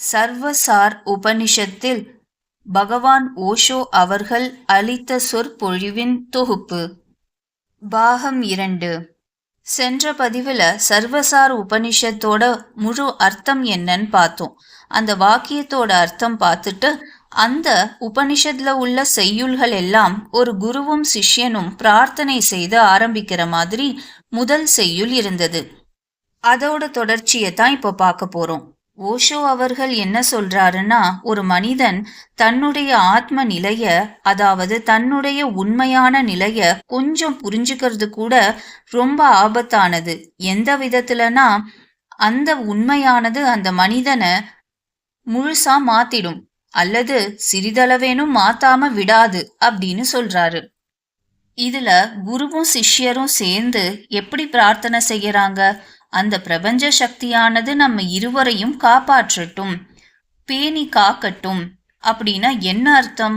சர்வசார் உபனிஷத்தில் பகவான் ஓஷோ அவர்கள் அளித்த சொற்பொழிவின் தொகுப்பு. பாகம் இரண்டு. சென்ற பதிவில் சர்வசார் உபனிஷத்தோட முழு அர்த்தம் என்னன்னு பார்த்தோம். அந்த வாக்கியத்தோட அர்த்தம் பார்த்துட்டு அந்த உபனிஷத்தில் உள்ள செய்யுள்கள் எல்லாம் ஒரு குருவும் சிஷ்யனும் பிரார்த்தனை செய்து ஆரம்பிக்கிற மாதிரி முதல் செய்யுள் இருந்தது. அதோட தொடர்ச்சியை தான் இப்போ பார்க்க போகிறோம் ஓஷோ அவர்கள் என்ன சொல்றாருன்னா ஒரு மனிதன் தன்னுடைய ஆத்ம நிலைய அதாவது தன்னுடைய உண்மையான நிலைய கொஞ்சம் புரிஞ்சுக்கிறது கூட ரொம்ப ஆபத்தானது. எந்த விதத்துலனா அந்த உண்மையானது அந்த மனிதனை முழுசா மாத்திடும். அல்லது சிறிதளவேனும் மாத்தாம விடாது அப்படின்னு சொல்றாரு. இதுல குருவும் சிஷ்யரும் சேர்ந்து எப்படி பிரார்த்தனை செய்யறாங்க? அந்த பிரபஞ்ச சக்தியானது நம்ம இருவரையும் காப்பாற்றட்டும் பேணி காக்கட்டும் அப்படின்னா என்ன அர்த்தம்?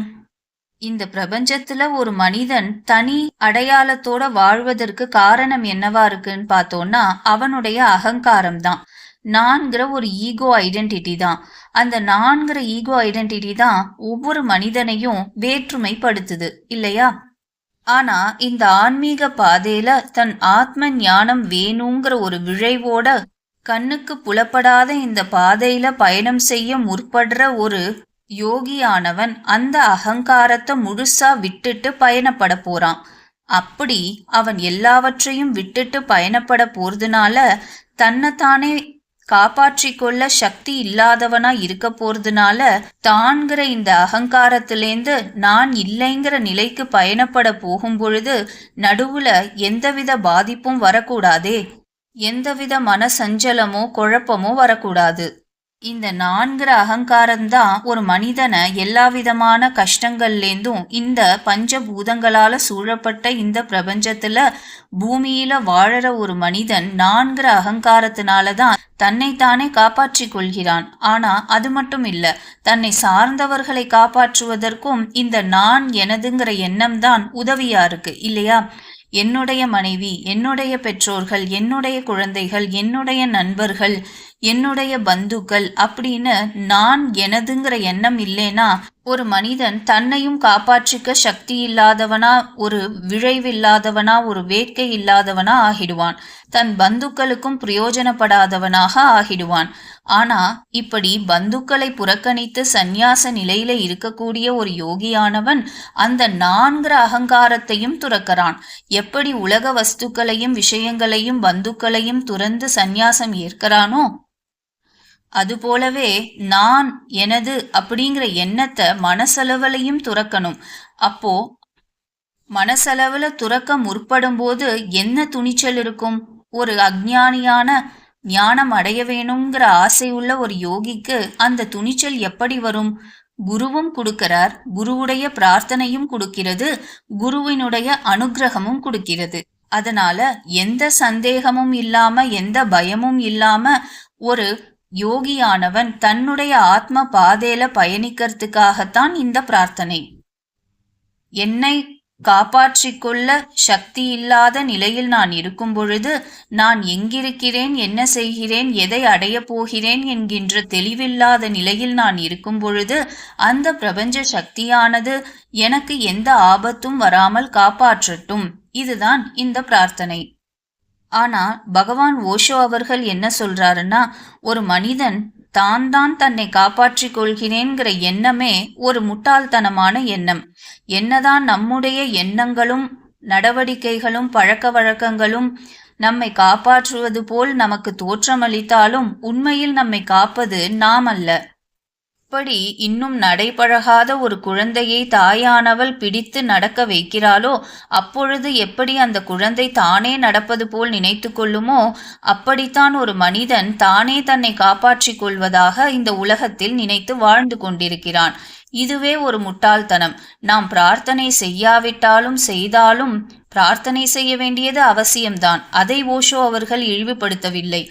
இந்த பிரபஞ்சத்துல ஒரு மனிதன் தனி அடையாளத்தோட வாழ்வதற்கு காரணம் என்னவா இருக்குன்னு பார்த்தோம்னா அவனுடைய அகங்காரம் தான். நான்கிற ஒரு ஈகோ ஐடென்டிட்டி தான். அந்த நான்கிற ஈகோ ஐடென்டிட்டி தான் ஒவ்வொரு மனிதனையும் வேற்றுமைப்படுத்துது இல்லையா? ஆனா இந்த ஆன்மீக பாதையில தன் ஆத்ம ஞானம் வேணுங்கிற ஒரு விழைவோட கண்ணுக்கு புலப்படாத இந்த பாதையில பயணம் செய்ய முற்படுற ஒரு யோகியானவன் அந்த அகங்காரத்தை முழுசா விட்டுட்டு பயணப்பட போறான். அப்படி அவன் எல்லாவற்றையும் விட்டுட்டு பயணப்பட போறதுனால தன்னைத்தானே காப்பாற்றிக் கொள்ள சக்தி இல்லாதவனா இருக்க போறதுனால தான்கிற இந்த அகங்காரத்திலேந்து நான் இல்லைங்கிற நிலைக்கு பயணப்பட போகும் பொழுது நடுவுல எந்தவித பாதிப்பும் வரக்கூடாதே. எந்தவித மன சஞ்சலமோ குழப்பமோ வரக்கூடாது. இந்த நான்கிற அகங்காரம்தான் ஒரு மனிதனை எல்லா விதமான கஷ்டங்கள்லேருந்தும் இந்த பஞ்சபூதங்களால சூழப்பட்ட இந்த பிரபஞ்சத்துல பூமியில வாழற ஒரு மனிதன் நான்கிற அகங்காரத்தினால தான் தன்னைத்தானே காப்பாற்றிக் கொள்கிறான். ஆனா அது மட்டும் இல்ல தன்னை சார்ந்தவர்களை காப்பாற்றுவதற்கும் இந்த நான் எனதுங்கிற எண்ணம் தான் உதவியா இருக்கு இல்லையா? என்னுடைய மனைவி என்னுடைய பெற்றோர்கள் என்னுடைய குழந்தைகள் என்னுடைய நண்பர்கள் என்னுடைய பந்துக்கள் அப்படின்னு நான் எனதுங்கிற எண்ணம் இல்லைனா ஒரு மனிதன் தன்னையும் காப்பாற்றிக்க சக்தி இல்லாதவனா ஒரு விழைவில்லாதவனா ஒரு வேட்கை இல்லாதவனா ஆகிடுவான். தன் பந்துக்களுக்கும் பிரயோஜனப்படாதவனாக ஆகிடுவான். ஆனா இப்படி பந்துக்களை புறக்கணித்து சந்நியாச நிலையில இருக்கக்கூடிய ஒரு யோகியானவன் அந்த நான்கிற அகங்காரத்தையும் துறக்கிறான். எப்படி உலக வஸ்துக்களையும் விஷயங்களையும் பந்துக்களையும் துறந்து சந்நியாசம் ஏற்கிறானோ அதுபோலவே நான் எனது அப்படிங்கிற எண்ணத்தை மனசளவுலையும் துறக்கணும். அப்போ மனசளவுல துறக்க முற்படும் போது என்ன துணிச்சல் இருக்கும்? ஒரு அஜ்ஞானியான ஞானம் அடைய வேணுங்கிற ஆசை உள்ள ஒரு யோகிக்கு அந்த துணிச்சல் எப்படி வரும்? குருவும் கொடுக்கிறார் குருவுடைய பிரார்த்தனையும் கொடுக்கிறது குருவினுடைய அனுகிரகமும் கொடுக்கிறது. அதனால எந்த சந்தேகமும் இல்லாம எந்த பயமும் இல்லாம ஒரு யோகியானவன் தன்னுடைய ஆத்ம பாதையில பயணிக்கிறதுக்காகத்தான் இந்த பிரார்த்தனை. என்னை காப்பாற்றிக்கொள்ள சக்தி இல்லாத நிலையில் நான் இருக்கும் பொழுது நான் எங்கிருக்கிறேன் என்ன செய்கிறேன் எதை அடைய போகிறேன் என்கின்ற தெளிவில்லாத நிலையில் நான் இருக்கும் பொழுது அந்த பிரபஞ்ச சக்தியானது எனக்கு எந்த ஆபத்தும் வராமல் காப்பாற்றட்டும். இதுதான் இந்த பிரார்த்தனை. ஆனால் பகவான் ஓஷோ அவர்கள் என்ன சொல்றாருன்னா ஒரு மனிதன் தான் தான் தன்னை காப்பாற்றிக் கொள்கிறேன்கிற எண்ணமே ஒரு முட்டாள்தனமான எண்ணம். என்னதான் நம்முடைய எண்ணங்களும் நடவடிக்கைகளும் பழக்க வழக்கங்களும் நம்மை காப்பாற்றுவது போல் நமக்கு தோற்றமளித்தாலும் உண்மையில் நம்மை காப்பது நாம் அல்ல எப்படி இன்னும் நடைபழகாத ஒரு குழந்தையை தாயானவள் பிடித்து நடக்க வைக்கிறாளோ அப்பொழுது எப்படி அந்த குழந்தை தானே நடப்பது போல் நினைத்து கொள்ளுமோ அப்படித்தான் ஒரு மனிதன் தானே தன்னை காப்பாற்றிக் கொள்வதாக இந்த உலகத்தில் நினைத்து வாழ்ந்து கொண்டிருக்கிறான். இதுவே ஒரு முட்டாள்தனம். நாம் பிரார்த்தனை செய்யாவிட்டாலும் செய்தாலும் பிரார்த்தனை செய்ய வேண்டியது அவசியம்தான். அதை ஓஷோ அவர்கள் இழிவுபடுத்தவில்லை.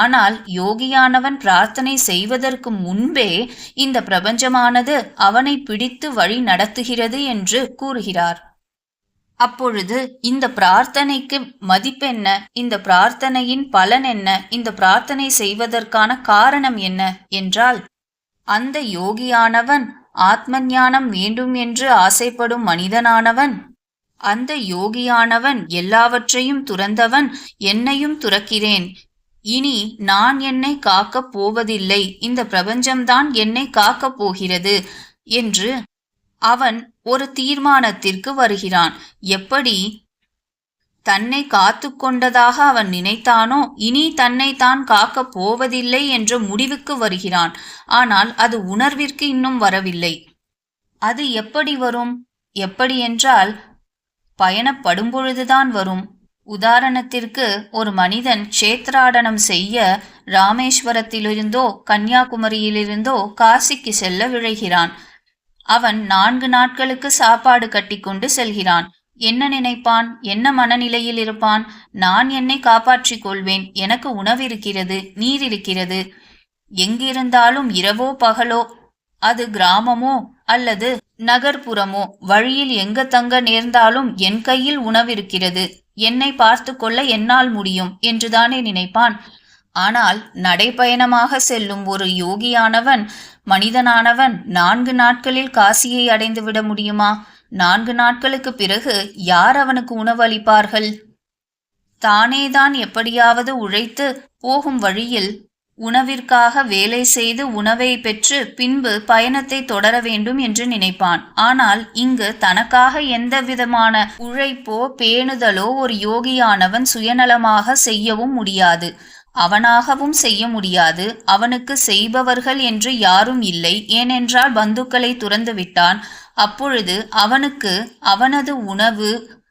ஆனால் யோகியானவன் பிரார்த்தனை செய்வதற்கு முன்பே இந்த பிரபஞ்சமானது அவனை பிடித்து வழி நடத்துகிறது என்று கூறுகிறார். அப்பொழுது இந்த பிரார்த்தனைக்கு மதிப்பென்ன? இந்த பிரார்த்தனையின் பலன் என்ன? இந்த பிரார்த்தனை செய்வதற்கான காரணம் என்ன? என்றால் அந்த யோகியானவன் ஆத்ம ஞானம் வேண்டும் என்று ஆசைப்படும் மனிதனானவன். அந்த யோகியானவன் எல்லாவற்றையும் துறந்தவன் என்னையும் துறக்கிறேன். இனி நான் என்னை காக்கப் போவதில்லை. இந்த பிரபஞ்சம்தான் என்னை காக்கப் போகிறது என்று அவன் ஒரு தீர்மானத்திற்கு வருகிறான். எப்படி? தன்னை காத்து கொண்டதாக அவன் நினைத்தானோ இனி தன்னை தான் காக்கப் போவதில்லை என்ற முடிவுக்கு வருகிறான். ஆனால் அது உணர்விற்கு இன்னும் வரவில்லை. அது எப்படி வரும்? எப்படி என்றால் பயணப்படும் பொழுதுதான் வரும். உதாரணத்திற்கு ஒரு மனிதன் க்ஷேத்ராடனம் செய்ய ராமேஸ்வரத்திலிருந்தோ கன்னியாகுமரியிலிருந்தோ காசிக்கு செல்ல விழைகிறான். அவன் நான்கு நாட்களுக்கு சாப்பாடு கட்டிக்கொண்டு செல்கிறான். என்ன நினைப்பான்? என்ன மனநிலையில் இருப்பான்? நான் என்னை காப்பாற்றிக் கொள்வேன். எனக்கு உணவு இருக்கிறது நீர் இருக்கிறது. எங்கிருந்தாலும் இரவோ பகலோ அது கிராமமோ அல்லது நகர்ப்புறமோ வழியில் எங்க தங்க நேர்ந்தாலும் என் கையில் உணவிருக்கிறது என்னை பார்த்து கொள்ள என்னால் முடியும் என்றுதானே நினைப்பான்? ஆனால் நடைப்பயணமாக செல்லும் ஒரு யோகியானவன் மனிதனானவன் நான்கு நாட்களில் காசியை அடைந்து விட முடியுமா? நான்கு நாட்களுக்கு பிறகு யார் அவனுக்கு உணவளிப்பார்கள் தானேதான் எப்படியாவது உழைத்து போகும் வழியில் உணவிற்காக வேலை செய்து உணவை பெற்று பின்பு பயணத்தை தொடர வேண்டும் என்று நினைப்பான். ஆனால் இங்கு தனக்காக எந்த விதமான உழைப்போ பேணுதலோ ஒரு யோகியானவன் சுயநலமாக செய்யவும் முடியாது. அவனாகவும் செய்ய முடியாது. அவனுக்கு செய்பவர்கள் என்று யாரும் இல்லை. ஏனென்றால் பந்துக்களை துறந்து விட்டான் அப்பொழுது அவனுக்கு அவனது உணவு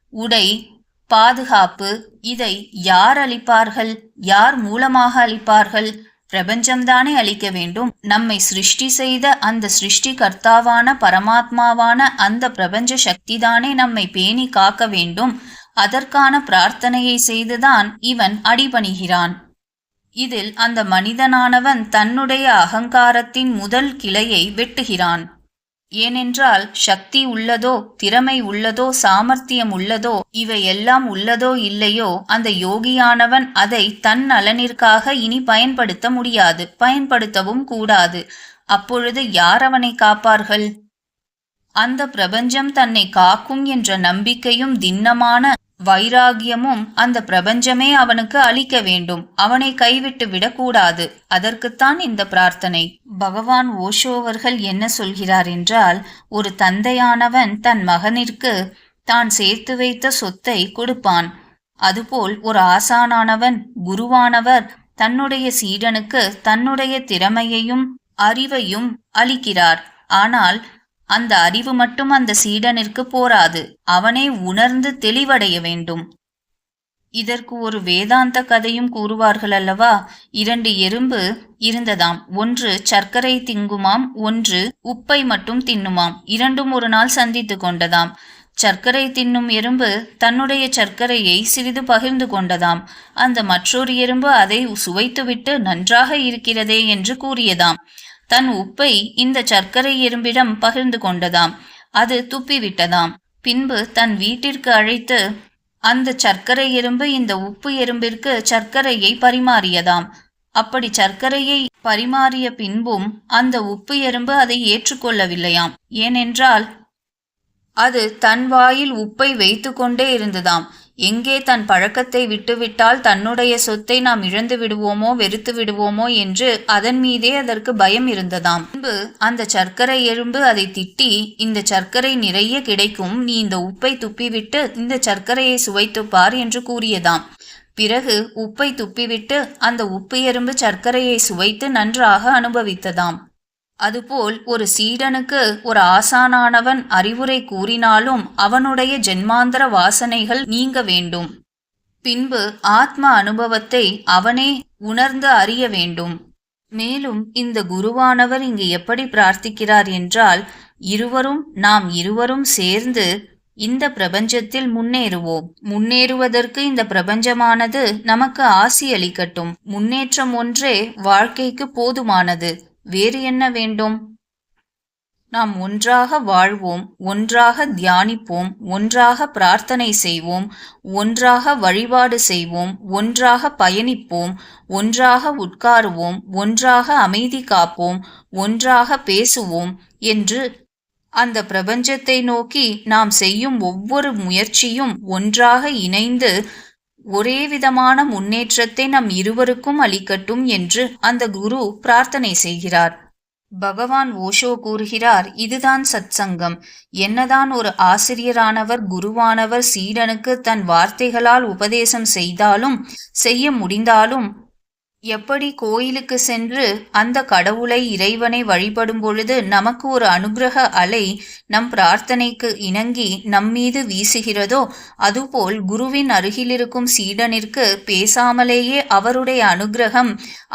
உடை பாதுகாப்பு இதை யார் அளிப்பார்கள்? யார் மூலமாக அளிப்பார்கள்? பிரபஞ்சம்தானே அளிக்க வேண்டும். நம்மை சிருஷ்டி செய்த அந்த சிருஷ்டி கர்த்தாவான பரமாத்மாவான அந்த பிரபஞ்ச சக்திதானே நம்மை பேணி காக்க வேண்டும். அதற்கான பிரார்த்தனையை செய்துதான் இவன் அடிபணிகிறான். இதில் அந்த மனிதனானவன் தன்னுடைய அகங்காரத்தின் முதல் கிளையை வெட்டுகிறான். ஏனென்றால் சக்தி உள்ளதோ திறமை உள்ளதோ சாமர்த்தியம் உள்ளதோ இவையெல்லாம் உள்ளதோ இல்லையோ அந்த யோகியானவன் அதை தன் நலனிற்காக இனி பயன்படுத்த முடியாது பயன்படுத்தவும் கூடாது. அப்பொழுது யார் அவனை காப்பார்கள்? அந்த பிரபஞ்சம் தன்னை காக்கும் என்ற நம்பிக்கையும் திண்ணமான வைராகியமும் அந்த பிரபஞ்சமே அவனுக்கு அளிக்க வேண்டும். அவனை கைவிட்டு விடக்கூடாது. அதற்குத்தான் இந்த பிரார்த்தனை. பகவான் ஓஷோவர்கள் என்ன சொல்கிறார் என்றால் ஒரு தந்தையானவன் தன் மகனிற்கு தான் சேர்த்து வைத்த சொத்தை கொடுப்பான். அதுபோல் ஒரு ஆசானானவன் குருவானவர் தன்னுடைய சீடனுக்கு தன்னுடைய திறமையையும் அறிவையும் அளிக்கிறார். ஆனால் அந்த அறிவு மட்டும் அந்த சீடனிற்கு போராது அவனை உணர்ந்து தெளிவடைய வேண்டும். இதற்கு ஒரு வேதாந்த கதையும் கூறுவார்கள் அல்லவா? இரண்டு எறும்பு இருந்ததாம். ஒன்று சர்க்கரை திங்குமாம் ஒன்று உப்பை மட்டும் தின்னுமாம். இரண்டும் ஒரு நாள் சந்தித்து கொண்டதாம். சர்க்கரை தின்னும் எறும்பு தன்னுடைய சர்க்கரையை சிறிது பகிர்ந்து கொண்டதாம். அந்த மற்றொரு எறும்பு அதை சுவைத்துவிட்டு நன்றாக இருக்கிறதே என்று கூறியதாம். தன் உப்பை இந்த சர்க்கரை எறும்பிடம் பகிர்ந்து கொண்டதாம். அது துப்பிவிட்டதாம். பின்பு தன் வீட்டிற்கு அழைத்து அந்த சர்க்கரை எறும்பு இந்த உப்பு எறும்பிற்கு சர்க்கரையை பரிமாறியதாம். அப்படி சர்க்கரையை பரிமாறிய பின்பும் அந்த உப்பு எறும்பு அதை ஏற்றுக்கொள்ளவில்லையாம். ஏனென்றால் அது தன் வாயில் உப்பை வைத்து கொண்டே இருந்ததாம். எங்கே தன் பழக்கத்தை விட்டுவிட்டால் தன்னுடைய சொத்தை நாம் இழந்து விடுவோமோ வெறுத்து விடுவோமோ என்று அதன் மீதே அதற்கு பயம் இருந்ததாம். முன்பு அந்த சர்க்கரை எறும்பு அதை திட்டி இந்த சர்க்கரை நிறைய கிடைக்கும் நீ இந்த உப்பை துப்பிவிட்டு இந்த சர்க்கரையை சுவைத்துப்பார் என்று கூறியதாம். பிறகு உப்பை துப்பிவிட்டு அந்த உப்பு எறும்பு சர்க்கரையை சுவைத்து நன்றாக அனுபவித்ததாம். அதுபோல் ஒரு சீடனுக்கு ஒரு ஆசானானவன் அறிவுரை கூறினாலும் அவனுடைய ஜென்மாந்தர வாசனைகள் நீங்க வேண்டும். பின்பு ஆத்ம அனுபவத்தை அவனே உணர்ந்து அறிய வேண்டும். மேலும் இந்த குருவானவர் இங்கு எப்படி பிரார்த்திக்கிறார் என்றால் இருவரும் நாம் இருவரும் சேர்ந்து இந்த பிரபஞ்சத்தில் முன்னேறுவோம். முன்னேறுவதற்கு இந்த பிரபஞ்சமானது நமக்கு ஆசி அளிக்கட்டும். முன்னேற்றம் ஒன்றே வாழ்க்கைக்கு போதுமானது. வேறு என்ன வேண்டும்? நாம் ஒன்றாக வாழ்வோம் ஒன்றாக தியானிப்போம் ஒன்றாக பிரார்த்தனை செய்வோம் ஒன்றாக வழிபாடு செய்வோம் ஒன்றாக பயணிப்போம் ஒன்றாக உட்காருவோம் ஒன்றாக அமைதி காப்போம் ஒன்றாக பேசுவோம் என்று அந்த பிரபஞ்சத்தை நோக்கி நாம் செய்யும் ஒவ்வொரு முயற்சியும் ஒன்றாக இணைந்து ஒரே விதமான முன்னேற்றத்தை நம் இருவருக்கும் அளிக்கட்டும் என்று அந்த குரு பிரார்த்தனை செய்கிறார். பகவான் ஓஷோ கூறுகிறார் இதுதான் சத்சங்கம். என்னதான் ஒரு ஆசிரியரானவர் குருவானவர் சீடனுக்கு தன் வார்த்தைகளால் உபதேசம் செய்தாலும் செய்ய முடிந்தாலும் எப்படி கோயிலுக்கு சென்று அந்த கடவுளை இறைவனை வழிபடும் பொழுது நமக்கு ஒரு அனுகிரக அலை நம் பிரார்த்தனைக்கு இணங்கி நம்மீது வீசுகிறதோ அதுபோல் குருவின் அருகிலிருக்கும் சீடனிற்கு பேசாமலேயே அவருடைய அனுகிரகம்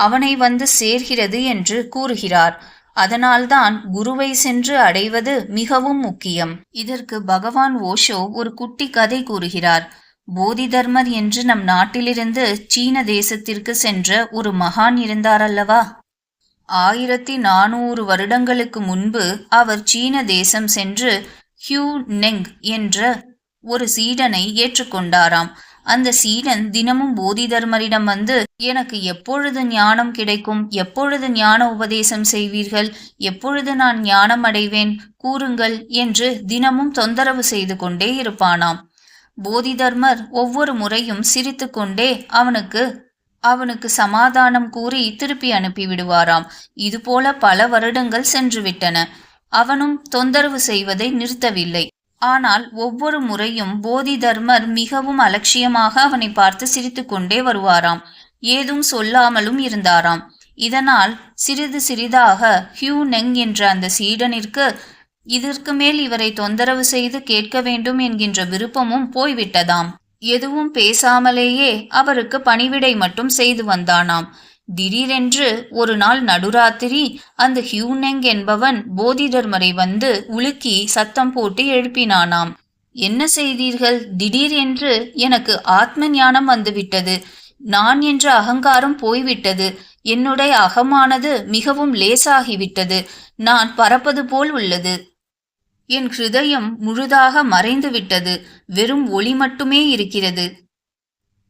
அவனை வந்து சேர்கிறது என்று கூறுகிறார். அதனால்தான் குருவை சென்று அடைவது மிகவும் முக்கியம். இதற்கு பகவான் ஓஷோ ஒரு குட்டி கதை கூறுகிறார். போதி தர்மர் என்று நம் நாட்டிலிருந்து சீன தேசத்திற்கு சென்ற ஒரு மகான் இருந்தார் அல்லவா ஆயிரத்தி நானூறு வருடங்களுக்கு முன்பு அவர் சீன தேசம் சென்று ஹியூ நெங் என்ற ஒரு சீடனை ஏற்றுக்கொண்டாராம் அந்த சீடன் தினமும் போதி தர்மரிடம் வந்து எனக்கு எப்பொழுது ஞானம் கிடைக்கும்? எப்பொழுது ஞான உபதேசம் செய்வீர்கள்? எப்பொழுது நான் ஞானம் அடைவேன் கூறுங்கள் என்று தினமும் தொந்தரவு செய்து கொண்டே இருப்பானாம். போதிதர்மர் ஒவ்வொரு முறையும் சிரித்துக்கொண்டே அவனுக்கு அவனுக்கு சமாதானம் கூறி திருப்பி அனுப்பி விடுவாராம் இதுபோல பல வருடங்கள் சென்றுவிட்டன. அவனும் தொந்தரவு செய்வதை நிறுத்தவில்லை. ஆனால் ஒவ்வொரு முறையும் போதி தர்மர் மிகவும் அலட்சியமாக அவனை பார்த்து சிரித்துக்கொண்டே வருவாராம். ஏதும் சொல்லாமலும் இருந்தாராம். இதனால் சிறிது சிறிதாக ஹியூ நெங் என்ற அந்த சீடனிற்கு இதற்கு மேல் இவரை தொந்தரவு செய்து கேட்க வேண்டும் என்கின்ற விருப்பமும் போய்விட்டதாம். எதுவும் பேசாமலேயே அவருக்கு பணிவிடை மட்டும் செய்து வந்தானாம். திடீரென்று ஒரு நாள் நடுராத்திரி அந்த ஹியூனெங் என்பவன் போதிதர்மரை வந்து உலுக்கி சத்தம் போட்டு எழுப்பினானாம். என்ன செய்தீர்கள்? திடீர் என்று எனக்கு ஆத்ம ஞானம் வந்துவிட்டது. நான் என்ற அகங்காரம் போய்விட்டது. என்னுடைய அகமானது மிகவும் லேசாகிவிட்டது. நான் பறப்பது போல் உள்ளது. என் ஹிருதயம் முழுதாக மறைந்துவிட்டது. வெறும் ஒளி மட்டுமே இருக்கிறது.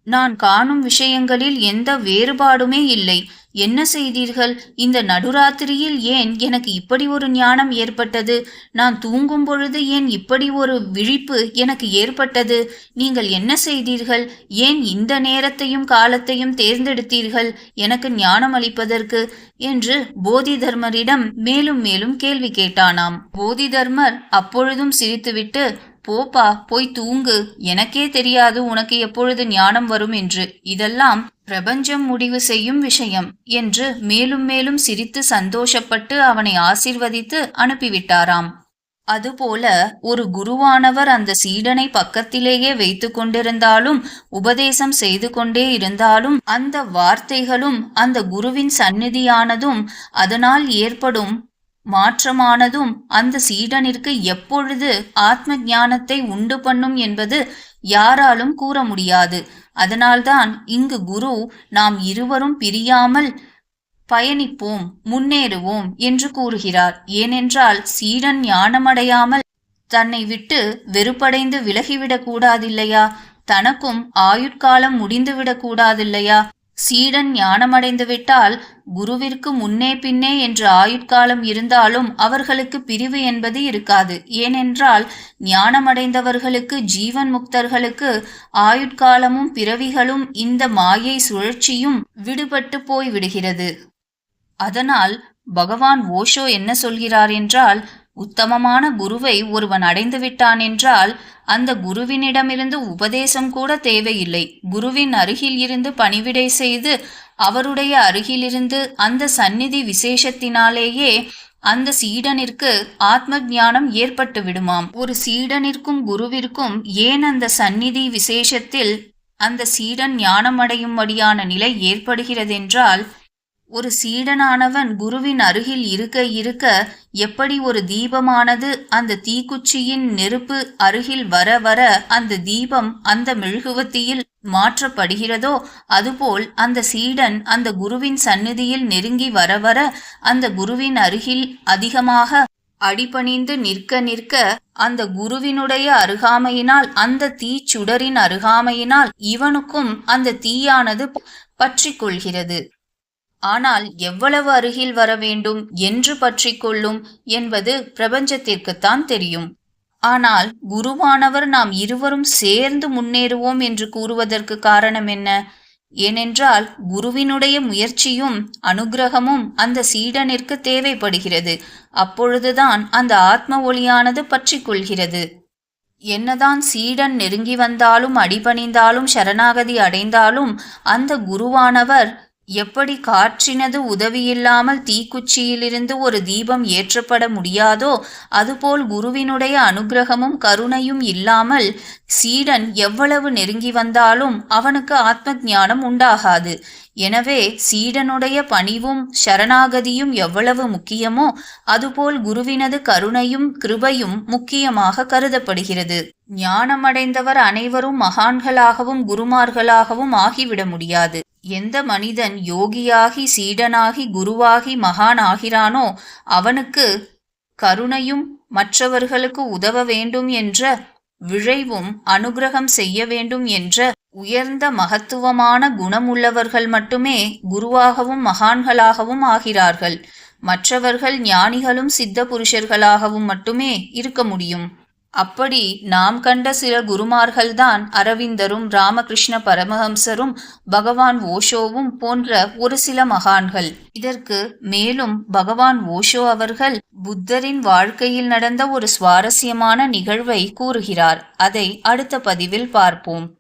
நான் காணும் விஷயங்களில் எந்த வேறுபாடுமே இல்லை. என்ன செய்தீர்கள்? இந்த நடுராத்திரியில் ஏன் எனக்கு இப்படி ஒரு ஞானம் ஏற்பட்டது? நான் தூங்கும் பொழுது ஏன் இப்படி ஒரு விழிப்பு எனக்கு ஏற்பட்டது? நீங்கள் என்ன செய்தீர்கள்? ஏன் இந்த நேரத்தையும் காலத்தையும் தேர்ந்தெடுத்தீர்கள்? எனக்கு ஞானம் அளிப்பதற்கு? என்று போதி தர்மரிடம் மேலும் மேலும் கேள்வி கேட்டானாம். போதி தர்மர் அப்பொழுதும் சிரித்துவிட்டு போப்பா போய் தூங்கு. எனக்கே தெரியாது உனக்கு எப்பொழுது ஞானம் வரும் என்று. இதெல்லாம் பிரபஞ்சம் முடிவு செய்யும் விஷயம் என்று மேலும் மேலும் சிரித்து சந்தோஷப்பட்டு அவனை ஆசிர்வதித்து அனுப்பிவிட்டாராம். அதுபோல ஒரு குருவானவர் அந்த சீடனை பக்கத்திலேயே வைத்து கொண்டிருந்தாலும் உபதேசம் செய்து கொண்டே இருந்தாலும் அந்த வார்த்தைகளும் அந்த குருவின் சந்நிதியானதும் அதனால் ஏற்படும் மாற்றமானதும் அந்த சீடனிற்கு எப்பொழுது ஆத்ம ஞானத்தை உண்டு பண்ணும் என்பது யாராலும் கூற முடியாது. அதனால்தான் இங்கு குரு நாம் இருவரும் பிரியாமல் பயணிப்போம் முன்னேறுவோம் என்று கூறுகிறார். ஏனென்றால் சீடன் ஞானமடையாமல் தன்னை விட்டு வெறுப்படைந்து விலகிவிடக் கூடாதில்லையா? தனக்கும் ஆயுட்காலம் முடிந்துவிடக் கூடாதில்லையா? சீடன் ஞானமடைந்து விட்டால் குருவிற்கு முன்னே பின்னே என்று ஆயுட்காலம் இருந்தாலும் அவர்களுக்கு பிரிவு என்பது இருக்காது. ஏனென்றால் ஞானமடைந்தவர்களுக்கு ஜீவன் முக்தர்களுக்கு ஆயுட்காலமும் பிறவிகளும் இந்த மாயை சுழற்சியும் விடுபட்டு போய் விடுகிறது அதனால் பகவான் ஓஷோ என்ன சொல்கிறார் என்றால் உத்தமமான குருவை ஒருவன் அடைந்து விட்டான் என்றால் அந்த குருவினிடமிருந்து உபதேசம் கூட தேவையில்லை. குருவின் அருகில் இருந்து பணிவிடை செய்து அவருடைய அருகிலிருந்து அந்த சந்நிதி விசேஷத்தினாலேயே அந்த சீடனிற்கு ஆத்ம ஞானம் ஏற்பட்டு விடுமாம். ஒரு சீடனிற்கும் குருவிற்கும் ஏன் அந்த சந்நிதி விசேஷத்தில் அந்த சீடன் ஞானமடையும்படியான நிலை ஏற்படுகிறதென்றால் ஒரு சீடனானவன் குருவின் அருகில் இருக்க இருக்க எப்படி ஒரு தீபமானது அந்த தீக்குச்சியின் நெருப்பு அருகில் வர வர அந்த தீபம் அந்த மெழுகுவத்தியில் மாற்றப்படுகிறதோ அதுபோல் அந்த சீடன் அந்த குருவின் சந்நிதியில் நெருங்கி வர வர அந்த குருவின் அருகில் அதிகமாக அடிபணிந்து நிற்க நிற்க அந்த குருவினுடைய அருகாமையினால் அந்த தீச்சுடரின் அருகாமையினால் இவனுக்கும் அந்த தீயானது பற்றி கொள்கிறது. ஆனால் எவ்வளவு அருகில் வர வேண்டும் என்று பற்றி கொள்ளும் என்பது பிரபஞ்சத்திற்குத்தான் தெரியும். ஆனால் குருவானவர் நாம் இருவரும் சேர்ந்து முன்னேறுவோம் என்று கூறுவதற்கு காரணம் என்ன? ஏனென்றால் குருவினுடைய முயற்சியும் அனுகிரகமும் அந்த சீடனிற்கு தேவைப்படுகிறது. அப்பொழுதுதான் அந்த ஆத்ம ஒளியானது பற்றி கொள்கிறது. என்னதான் சீடன் நெருங்கி வந்தாலும் அடிபணிந்தாலும் சரணாகதி அடைந்தாலும் அந்த குருவானவர் எப்படி காற்றினது உதவியில்லாமல் தீக்குச்சியிலிருந்து ஒரு தீபம் ஏற்றப்பட முடியாதோ அதுபோல் குருவினுடைய அனுகிரகமும் கருணையும் இல்லாமல் சீடன் எவ்வளவு நெருங்கி வந்தாலும் அவனுக்கு ஆத்ம ஞானம் உண்டாகாது. எனவே சீடனுடைய பணிவும் சரணாகதியும் எவ்வளவு முக்கியமோ அதுபோல் குருவினது கருணையும் கிருபையும் முக்கியமாக கருதப்படுகிறது. ஞானமடைந்தவர் அனைவரும் மகான்களாகவும் குருமார்களாகவும் ஆகிவிட முடியாது. எந்த மனிதன் யோகியாகி சீடனாகி குருவாகி மகான் ஆகிறானோ அவனுக்கு கருணையும் மற்றவர்களுக்கு உதவ வேண்டும் என்ற விழைவும் அனுகிரகம் செய்ய வேண்டும் என்ற உயர்ந்த மகத்துவமான குணமுள்ளவர்கள் மட்டுமே குருவாகவும் மகான்களாகவும் ஆகிறார்கள். மற்றவர்கள் ஞானிகளும் சித்த புருஷர்களாகவும் மட்டுமே இருக்க முடியும். அப்படி நாம் கண்ட சில குருமார்கள்தான் அரவிந்தரும் ராமகிருஷ்ண பரமஹம்சரும் பகவான் ஓஷோவும் போன்ற ஒரு சில மகான்கள். இதற்கு மேலும் பகவான் ஓஷோ அவர்கள் புத்தரின் வாழ்க்கையில் நடந்த ஒரு சுவாரஸ்யமான நிகழ்வை கூறுகிறார். அதை அடுத்த பதிவில் பார்ப்போம்.